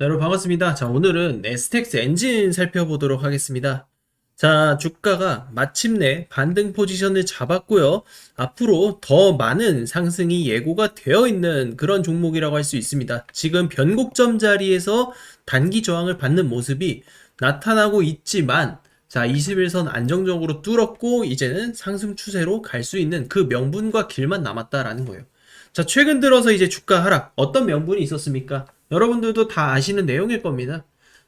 자, 여러분 반갑습니다. 자, 오늘은 에스텍스 엔진 살펴보도록 하겠습니다. 자, 주가가 마침내 반등 포지션을 잡았고요. 앞으로 더 많은 상승이 예고가 되어 있는 그런 종목이라고 할 수 있습니다. 지금 변곡점 자리에서 단기 저항을 받는 모습이 나타나고 있지만 자, 21선 안정적으로 뚫었고 이제는 상승 추세로 갈 수 있는 그 명분과 길만 남았다라는 거예요. 자, 최근 들어서 이제 주가 하락 어떤 명분이 있었습니까? 여러분들도 다 아시는 내용일 겁니다.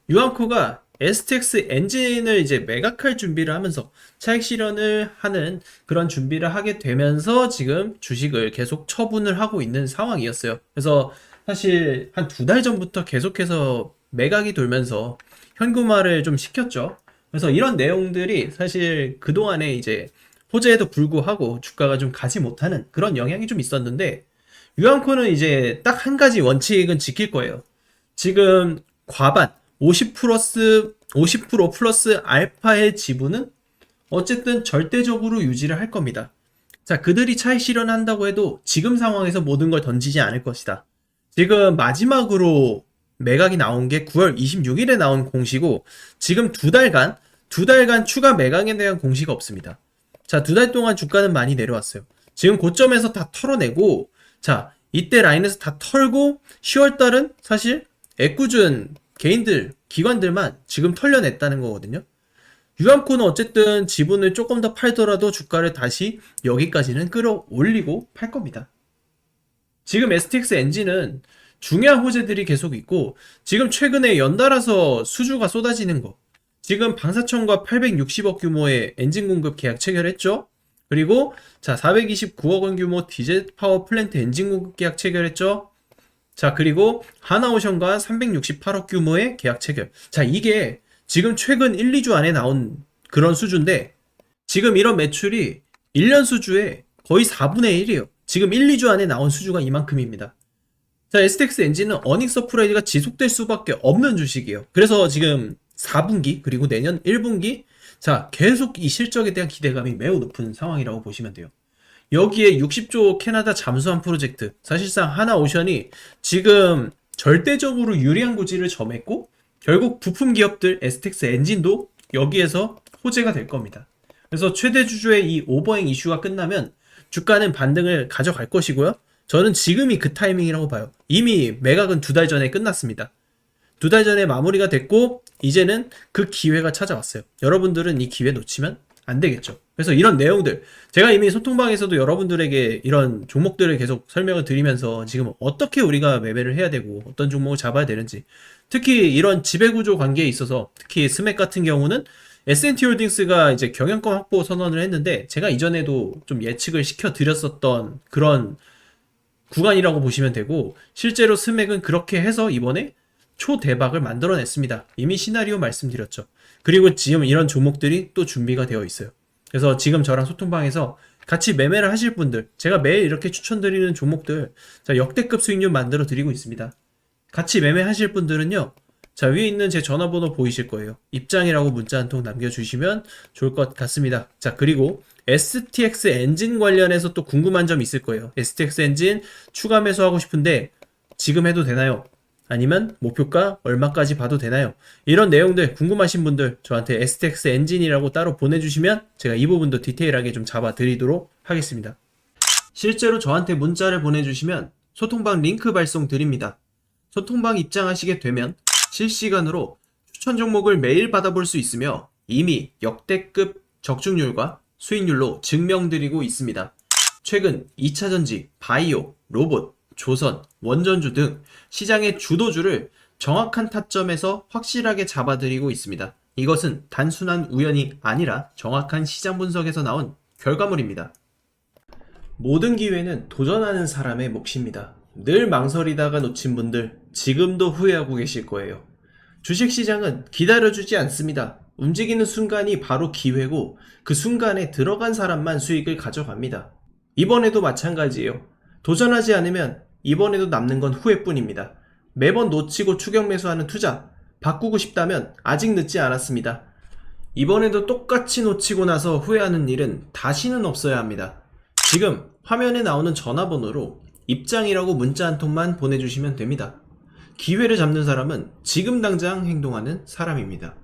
유한코가 STX 엔진을 이제 매각할 준비를 하면서 차익 실현을 하는 그런 준비를 하게 되면서 지금 주식을 계속 처분을 하고 있는 상황이었어요. 그래서 사실 한 두 달 전부터 계속해서 매각이 돌면서 현금화를 좀 시켰죠. 그래서 이런 내용들이 사실 그동안에 이제 호재에도 불구하고 주가가 좀 가지 못하는 그런 영향이 좀 있었는데 유한코는 이제 딱 한 가지 원칙은 지킬 거예요. 지금 과반 50 플러스 50% 플러스 알파의 지분은 어쨌든 절대적으로 유지를 할 겁니다. 자, 그들이 차익 실현한다고 해도 지금 상황에서 모든 걸 던지지 않을 것이다. 지금 마지막으로 매각이 나온 게 9월 26일에 나온 공시고 지금 두 달간 두 달간 추가 매각에 대한 공시가 없습니다. 자, 두 달 동안 주가는 많이 내려왔어요. 지금 고점에서 다 털어내고 자, 이때 라인에서 다 털고 10월 달은 사실 애꿎은 개인들, 기관들만 지금 털려냈다는 거거든요. 유암코는 어쨌든 지분을 조금 더 팔더라도 주가를 다시 여기까지는 끌어올리고 팔 겁니다. 지금 STX 엔진은 중요한 호재들이 계속 있고 지금 최근에 연달아서 수주가 쏟아지는 거 지금 방사청과 860억 규모의 엔진 공급 계약 체결했죠? 그리고 자 429억 원 규모 디젤 파워 플랜트 엔진 공급 계약 체결했죠? 자 그리고 하나오션과 368억 규모의 계약 체결. 자 이게 지금 최근 1, 2주 안에 나온 그런 수주인데 지금 이런 매출이 1년 수주의 거의 4분의 1이에요. 지금 1, 2주 안에 나온 수주가 이만큼입니다. 자, STX 엔진은 어닝 서프라이즈가 지속될 수밖에 없는 주식이에요. 그래서 지금 4분기 그리고 내년 1분기 자, 계속 이 실적에 대한 기대감이 매우 높은 상황이라고 보시면 돼요. 여기에 60조 캐나다 잠수함 프로젝트 사실상 하나 오션이 지금 절대적으로 유리한 고지를 점했고 결국 부품 기업들 STX 엔진도 여기에서 호재가 될 겁니다. 그래서 최대 주주의 이 오버행 이슈가 끝나면 주가는 반등을 가져갈 것이고요. 저는 지금이 그 타이밍이라고 봐요. 이미 매각은 두 달 전에 끝났습니다. 두 달 전에 마무리가 됐고 이제는 그 기회가 찾아왔어요. 여러분들은 이 기회 놓치면 안 되겠죠. 그래서 이런 내용들 제가 이미 소통방에서도 여러분들에게 이런 종목들을 계속 설명을 드리면서 지금 어떻게 우리가 매매를 해야 되고 어떤 종목을 잡아야 되는지 특히 이런 지배구조 관계에 있어서 특히 스맥 같은 경우는 S&T 홀딩스가 이제 경영권 확보 선언을 했는데 제가 이전에도 좀 예측을 시켜 드렸었던 그런 구간이라고 보시면 되고 실제로 스맥은 그렇게 해서 이번에 초대박을 만들어냈습니다. 이미 시나리오 말씀드렸죠. 그리고 지금 이런 종목들이 또 준비가 되어 있어요. 그래서 지금 저랑 소통방에서 같이 매매를 하실 분들, 제가 매일 이렇게 추천드리는 종목들, 자, 역대급 수익률 만들어 드리고 있습니다. 같이 매매하실 분들은요, 자, 위에 있는 제 전화번호 보이실 거예요. 입장이라고 문자 한 통 남겨주시면 좋을 것 같습니다. 자, 그리고 STX 엔진 관련해서 또 궁금한 점 있을 거예요. STX 엔진 추가 매수하고 싶은데 지금 해도 되나요? 아니면 목표가 얼마까지 봐도 되나요? 이런 내용들 궁금하신 분들 저한테 STX 엔진이라고 따로 보내주시면 제가 이 부분도 디테일하게 좀 잡아드리도록 하겠습니다. 실제로 저한테 문자를 보내주시면 소통방 링크 발송 드립니다. 소통방 입장하시게 되면 실시간으로 추천 종목을 매일 받아볼 수 있으며 이미 역대급 적중률과 수익률로 증명드리고 있습니다. 최근 2차전지, 바이오, 로봇, 조선, 원전주 등 시장의 주도주를 정확한 타점에서 확실하게 잡아드리고 있습니다. 이것은 단순한 우연이 아니라 정확한 시장 분석에서 나온 결과물입니다. 모든 기회는 도전하는 사람의 몫입니다. 늘 망설이다가 놓친 분들 지금도 후회하고 계실 거예요. 주식시장은 기다려주지 않습니다. 움직이는 순간이 바로 기회고 그 순간에 들어간 사람만 수익을 가져갑니다. 이번에도 마찬가지예요. 도전하지 않으면 이번에도 남는 건 후회뿐입니다. 매번 놓치고 추격 매수하는 투자 바꾸고 싶다면 아직 늦지 않았습니다. 이번에도 똑같이 놓치고 나서 후회하는 일은 다시는 없어야 합니다. 지금 화면에 나오는 전화번호로 입장이라고 문자 한 통만 보내주시면 됩니다. 기회를 잡는 사람은 지금 당장 행동하는 사람입니다.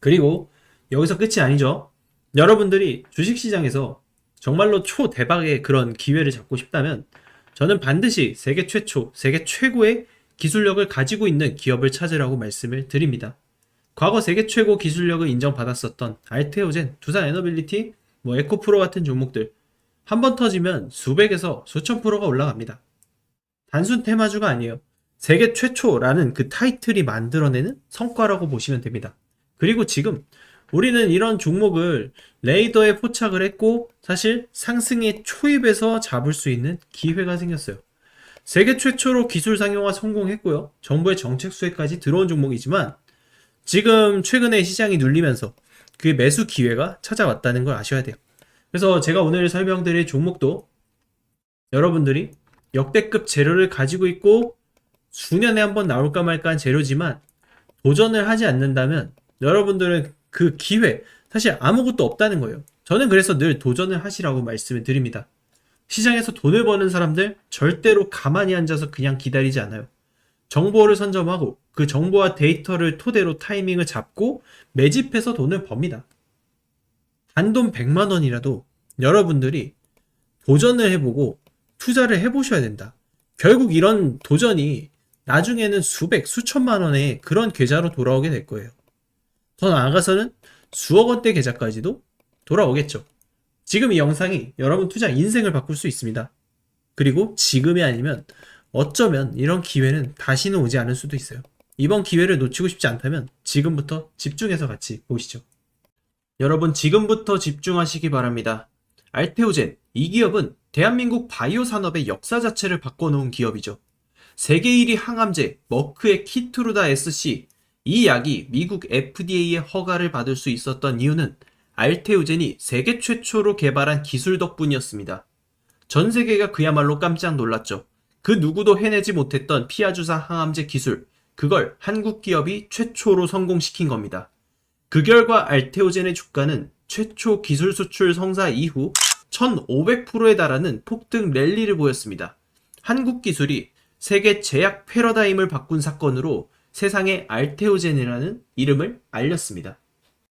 그리고 여기서 끝이 아니죠. 여러분들이 주식시장에서 정말로 초대박의 그런 기회를 잡고 싶다면 저는 반드시 세계 최초, 세계 최고의 기술력을 가지고 있는 기업을 찾으라고 말씀을 드립니다. 과거 세계 최고 기술력을 인정받았었던 알테오젠, 두산 에너빌리티, 뭐 에코프로 같은 종목들 한 번 터지면 수백에서 수천 프로가 올라갑니다. 단순 테마주가 아니에요. 세계 최초라는 그 타이틀이 만들어내는 성과라고 보시면 됩니다. 그리고 지금 우리는 이런 종목을 레이더에 포착을 했고 사실 상승의 초입에서 잡을 수 있는 기회가 생겼어요. 세계 최초로 기술 상용화 성공했고요. 정부의 정책 수혜까지 들어온 종목이지만 지금 최근에 시장이 눌리면서 그 매수 기회가 찾아왔다는 걸 아셔야 돼요. 그래서 제가 오늘 설명드릴 종목도 여러분들이 역대급 재료를 가지고 있고 수년에 한 번 나올까 말까 한 재료지만 도전을 하지 않는다면 여러분들은 그 기회 사실 아무것도 없다는 거예요. 저는 그래서 늘 도전을 하시라고 말씀을 드립니다. 시장에서 돈을 버는 사람들 절대로 가만히 앉아서 그냥 기다리지 않아요. 정보를 선점하고 그 정보와 데이터를 토대로 타이밍을 잡고 매집해서 돈을 법니다. 단돈 100만 원이라도 여러분들이 도전을 해보고 투자를 해보셔야 된다. 결국 이런 도전이 나중에는 수백, 수천만 원의 그런 계좌로 돌아오게 될 거예요. 더 나아가서는 수억 원대 계좌까지도 돌아오겠죠. 지금 이 영상이 여러분 투자 인생을 바꿀 수 있습니다. 그리고 지금이 아니면 어쩌면 이런 기회는 다시는 오지 않을 수도 있어요. 이번 기회를 놓치고 싶지 않다면 지금부터 집중해서 같이 보시죠. 여러분 지금부터 집중하시기 바랍니다. 알테오젠 이 기업은 대한민국 바이오 산업의 역사 자체를 바꿔놓은 기업이죠. 세계 1위 항암제 머크의 키트루다 SC 이 약이 미국 FDA의 허가를 받을 수 있었던 이유는 알테오젠이 세계 최초로 개발한 기술 덕분이었습니다. 전 세계가 그야말로 깜짝 놀랐죠. 그 누구도 해내지 못했던 피아주사 항암제 기술, 그걸 한국 기업이 최초로 성공시킨 겁니다. 그 결과 알테오젠의 주가는 최초 기술 수출 성사 이후 1500%에 달하는 폭등 랠리를 보였습니다. 한국 기술이 세계 제약 패러다임을 바꾼 사건으로 세상에 알테오젠이라는 이름을 알렸습니다.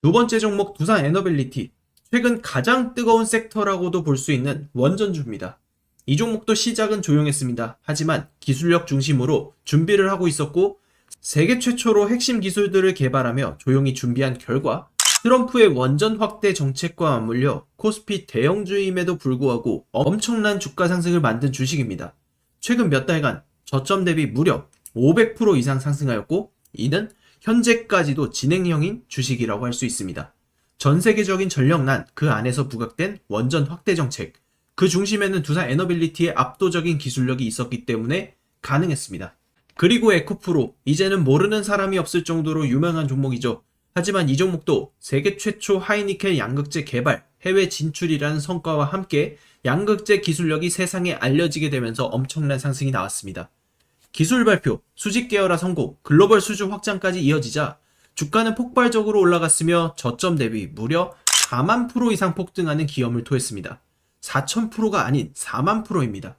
두 번째 종목 두산 에너빌리티. 최근 가장 뜨거운 섹터라고도 볼 수 있는 원전주입니다. 이 종목도 시작은 조용했습니다. 하지만 기술력 중심으로 준비를 하고 있었고 세계 최초로 핵심 기술들을 개발하며 조용히 준비한 결과 트럼프의 원전 확대 정책과 맞물려 코스피 대형주임에도 불구하고 엄청난 주가 상승을 만든 주식입니다. 최근 몇 달간 저점 대비 무려 500% 이상 상승하였고 이는 현재까지도 진행형인 주식이라고 할 수 있습니다. 전 세계적인 전력난 그 안에서 부각된 원전 확대 정책 그 중심에는 두산 에너빌리티의 압도적인 기술력이 있었기 때문에 가능했습니다. 그리고 에코프로 이제는 모르는 사람이 없을 정도로 유명한 종목이죠. 하지만 이 종목도 세계 최초 하이니켈 양극재 개발, 해외 진출이라는 성과와 함께 양극재 기술력이 세상에 알려지게 되면서 엄청난 상승이 나왔습니다. 기술 발표, 수직 계열화 성공, 글로벌 수주 확장까지 이어지자 주가는 폭발적으로 올라갔으며 저점 대비 무려 4만 프로 이상 폭등하는 기염을 토했습니다. 4,000%가 아닌 4만 프로입니다.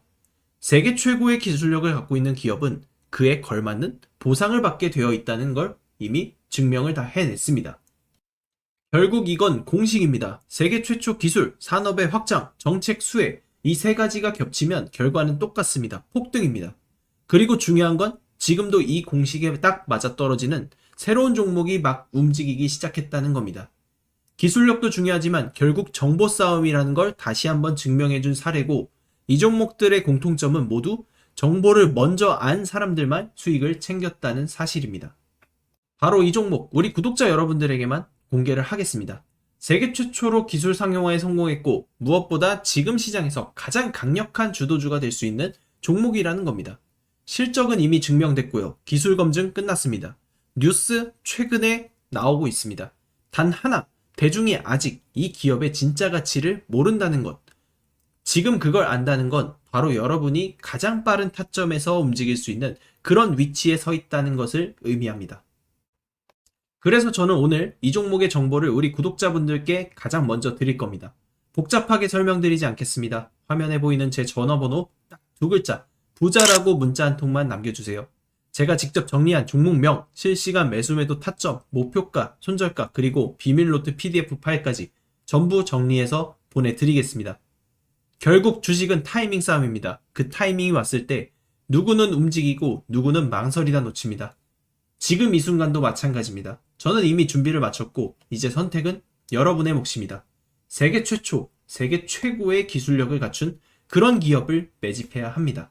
세계 최고의 기술력을 갖고 있는 기업은 그에 걸맞는 보상을 받게 되어 있다는 걸 이미 증명을 다 해냈습니다. 결국 이건 공식입니다. 세계 최초 기술, 산업의 확장, 정책 수혜, 이 세 가지가 겹치면 결과는 똑같습니다. 폭등입니다. 그리고 중요한 건 지금도 이 공식에 딱 맞아떨어지는 새로운 종목이 막 움직이기 시작했다는 겁니다. 기술력도 중요하지만 결국 정보 싸움이라는 걸 다시 한번 증명해준 사례고 이 종목들의 공통점은 모두 정보를 먼저 안 사람들만 수익을 챙겼다는 사실입니다. 바로 이 종목 우리 구독자 여러분들에게만 공개를 하겠습니다. 세계 최초로 기술 상용화에 성공했고 무엇보다 지금 시장에서 가장 강력한 주도주가 될 수 있는 종목이라는 겁니다. 실적은 이미 증명됐고요. 기술 검증 끝났습니다. 뉴스 최근에 나오고 있습니다. 단 하나 대중이 아직 이 기업의 진짜 가치를 모른다는 것. 지금 그걸 안다는 건 바로 여러분이 가장 빠른 타점에서 움직일 수 있는 그런 위치에 서 있다는 것을 의미합니다. 그래서 저는 오늘 이 종목의 정보를 우리 구독자분들께 가장 먼저 드릴 겁니다. 복잡하게 설명드리지 않겠습니다. 화면에 보이는 제 전화번호 딱 두 글자, 부자라고 문자 한 통만 남겨주세요. 제가 직접 정리한 종목명, 실시간 매수매도 타점, 목표가, 손절가, 그리고 비밀노트 PDF 파일까지 전부 정리해서 보내드리겠습니다. 결국 주식은 타이밍 싸움입니다. 그 타이밍이 왔을 때 누구는 움직이고 누구는 망설이다 놓칩니다. 지금 이 순간도 마찬가지입니다. 저는 이미 준비를 마쳤고 이제 선택은 여러분의 몫입니다. 세계 최초, 세계 최고의 기술력을 갖춘 그런 기업을 매집해야 합니다.